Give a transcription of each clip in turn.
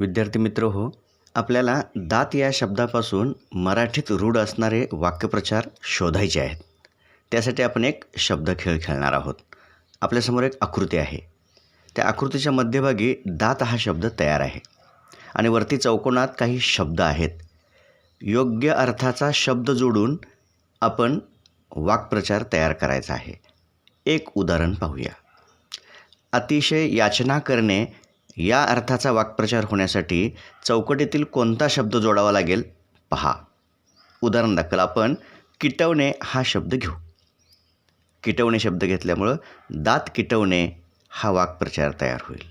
विद्यार्थी मित्र हो आपल्याला दात या शब्दापासून मराठीत रूढ असणारे वाक्यप्रचार शोधायचे आहेत. त्यासाठी आपण एक शब्द खेळ खेळणार आहोत. आपल्यासमोर एक आकृती आहे. त्या आकृतीच्या मध्यभागी दात हा शब्द तयार आहे. आणि वरती चौकोनात काही शब्द आहेत. योग्य अर्थाचा शब्द जोडून आपण वाक्प्रचार तयार करायचा आहे. एक उदाहरण पाहूया. अतिशय याचना करणे या अर्थाचा वाक्प्रचार होण्यासाठी चौकटीतील कोणता शब्द जोडावा लागेल? पहा. उदाहरण दाखल. आपण किटवणे हा शब्द घेऊ. किटवणे शब्द घेतल्यामुळं दात किटवणे हा वाक्प्रचार तयार होईल.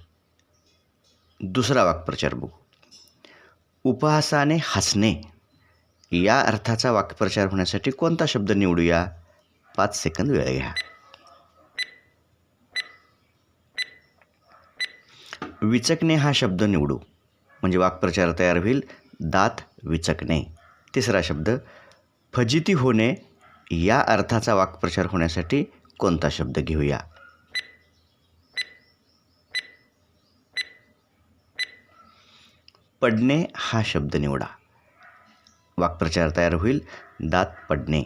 दुसरा वाक्प्रचार बघू. उपहासाने हसणे. या अर्थाचा वाक्प्रचार होण्यासाठी कोणता शब्द निवडूया? पाच सेकंद वेळ घ्या. विचकणे हा शब्द निवडू. म्हणजे वाक्प्रचार तयार होईल. दात विचकणे. तिसरा शब्द फजिती होणे या अर्थाचा वाक्प्रचार होण्यासाठी कोणता शब्द घेऊया? पडणे हा शब्द निवडा. वाक्प्रचार तयार होईल. दात पडणे.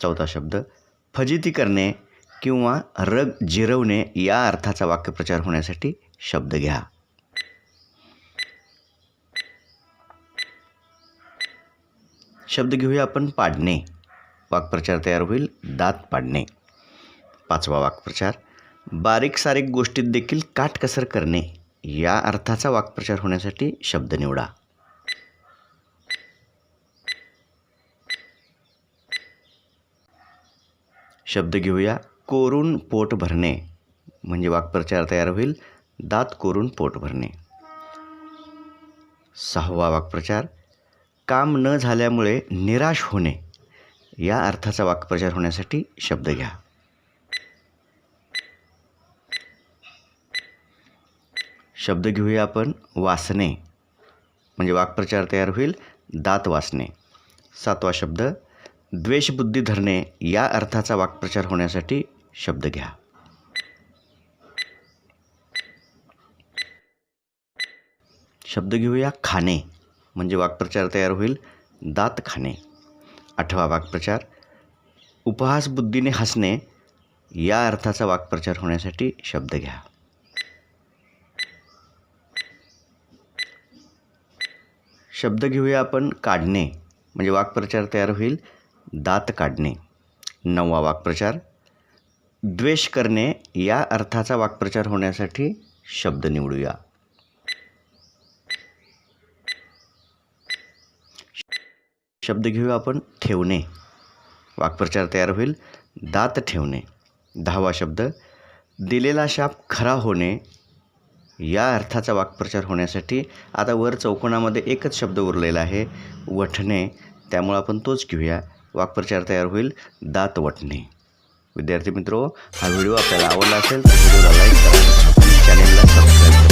चौथा शब्द फजिती करणे किंवा रग जिरवणे या अर्थाचा वाक्यप्रचार होण्यासाठी शब्द घ्या. शब्द घेऊया आपण पाडणे. वाक्प्रचार तयार होईल दात पाडणे. पाचवा वाक्प्रचार बारीक सारीक गोष्टीत देखील काटकसर करणे. या अर्थाचा वाक्प्रचार होण्यासाठी शब्द निवडा. शब्द घेऊया कोरून पोट भरणे. म्हणजे वाक्प्रचार तयार होईल. दात कोरून पोट भरणे. सहावा वाक्प्रचार. काम न झाल्यामुळे निराश होणे. या अर्थाचा वाक्प्रचार होण्यासाठी शब्द घ्या. शब्द घेऊया आपण वासणे. म्हणजे वाक्प्रचार तयार होईल. दात वासणे. सातवा शब्द. द्वेषबुद्धी धरणे. या अर्थाचा वाक्प्रचार होण्यासाठी शब्द घ्या. शब्द घेऊया खाणे म्हणजे वाक्प्रचार तयार होईल दात खाणे. आठवा वाक्प्रचार उपहास बुद्धीने हसणे या अर्थाचा वाक्प्रचार होण्यासाठी शब्द घ्या. शब्द घेऊया आपण काढणे म्हणजे वाक्प्रचार तयार होईल दात काढणे. नववा वाक्प्रचार द्वेष करणे या अर्थाचा वाक्प्रचार होण्यासाठी शब्द निवडूया. शब्द घेऊया आपण ठेवणे. वाक्प्रचार तयार होईल. दात ठेवणे. दहावा शब्द दिलेला शाप खरा होणे या अर्थाचा वाक्प्रचार होण्यासाठी आता वर चौकोनामध्ये एकच शब्द उरलेला आहे वठणे. त्यामुळं आपण तोच घेऊया. वाक्प्रचार तयार होईल. दात वटणे विद्यार्थी मित्रो हा व्हिडिओ आपल्याला आवडला असेल तर व्हिडिओला लाईक करा आणि चॅनलला सबस्क्राईब करा.